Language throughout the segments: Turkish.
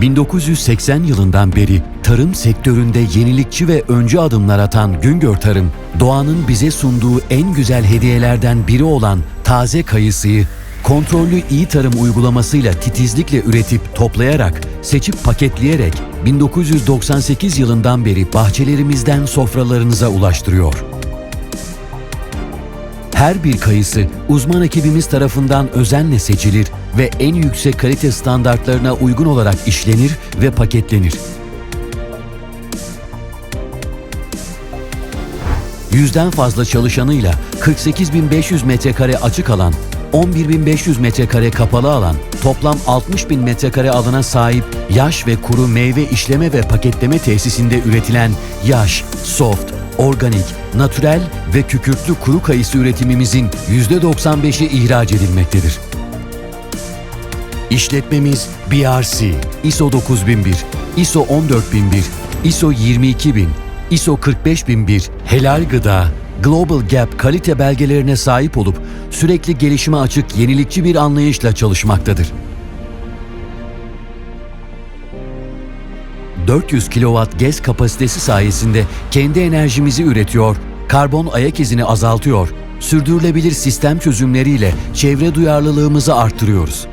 1980 yılından beri tarım sektöründe yenilikçi ve öncü adımlar atan Güngör Tarım, doğanın bize sunduğu en güzel hediyelerden biri olan taze kayısıyı kontrollü iyi tarım uygulamasıyla titizlikle üretip toplayarak, seçip paketleyerek 1998 yılından beri bahçelerimizden sofralarınıza ulaştırıyor. Her bir kayısı uzman ekibimiz tarafından özenle seçilir ve en yüksek kalite standartlarına uygun olarak işlenir ve paketlenir. Yüzden fazla çalışanıyla 48.500 metrekare açık alan, 11.500 metrekare kapalı alan, toplam 60.000 metrekare alana sahip yaş ve kuru meyve işleme ve paketleme tesisinde üretilen yaş, soft, organik, natürel ve kükürtlü kuru kayısı üretimimizin %95'i ihraç edilmektedir. İşletmemiz BRC, ISO 9001, ISO 14001, ISO 22000, ISO 45001, helal gıda, Global Gap kalite belgelerine sahip olup sürekli gelişime açık yenilikçi bir anlayışla çalışmaktadır. 400 kW GES kapasitesi sayesinde kendi enerjimizi üretiyor, karbon ayak izini azaltıyor, sürdürülebilir sistem çözümleriyle çevre duyarlılığımızı arttırıyoruz.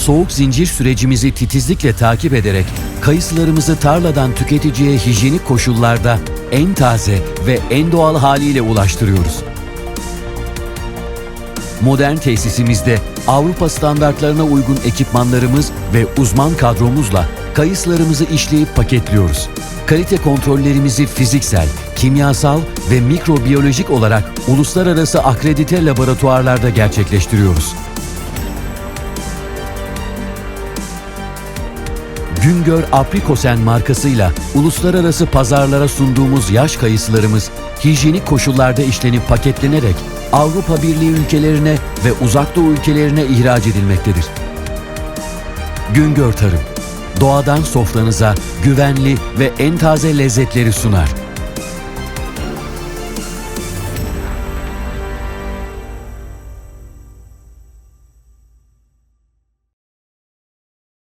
soğuk zincir sürecimizi titizlikle takip ederek kayısılarımızı tarladan tüketiciye hijyenik koşullarda en taze ve en doğal haliyle ulaştırıyoruz. Modern tesisimizde Avrupa standartlarına uygun ekipmanlarımız ve uzman kadromuzla kayısılarımızı işleyip paketliyoruz. Kalite kontrollerimizi fiziksel, kimyasal ve mikrobiyolojik olarak uluslararası akredite laboratuvarlarda gerçekleştiriyoruz. Güngör Aprikosen markasıyla uluslararası pazarlara sunduğumuz yaş kayısılarımız hijyenik koşullarda işlenip paketlenerek Avrupa Birliği ülkelerine ve Uzak Doğu ülkelerine ihraç edilmektedir. Güngör Tarım, doğadan sofranıza güvenli ve en taze lezzetleri sunar.